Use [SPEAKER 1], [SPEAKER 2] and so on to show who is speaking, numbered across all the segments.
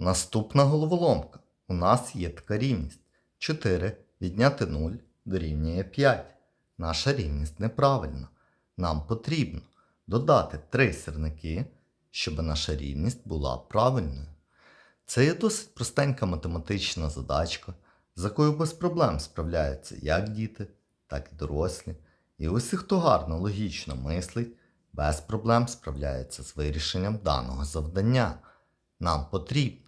[SPEAKER 1] Наступна головоломка. У нас є така рівність. 4 відняти 0 дорівнює 5. Наша рівність неправильна. Нам потрібно додати 3 сірники, щоб наша рівність була правильною. Це є досить простенька математична задачка, з якою без проблем справляються як діти, так і дорослі. І усі, хто гарно логічно мислить, без проблем справляється з вирішенням даного завдання. Нам потрібно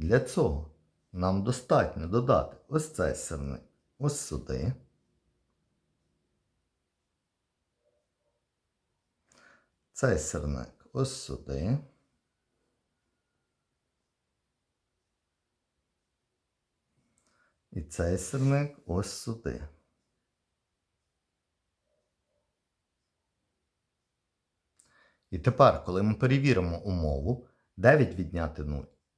[SPEAKER 1] Для цього нам достатньо додати ось цей сирник ось сюди. Цей сирник ось сюди. І цей сирник ось сюди. І тепер, коли ми перевіримо умову, 9 відняти 0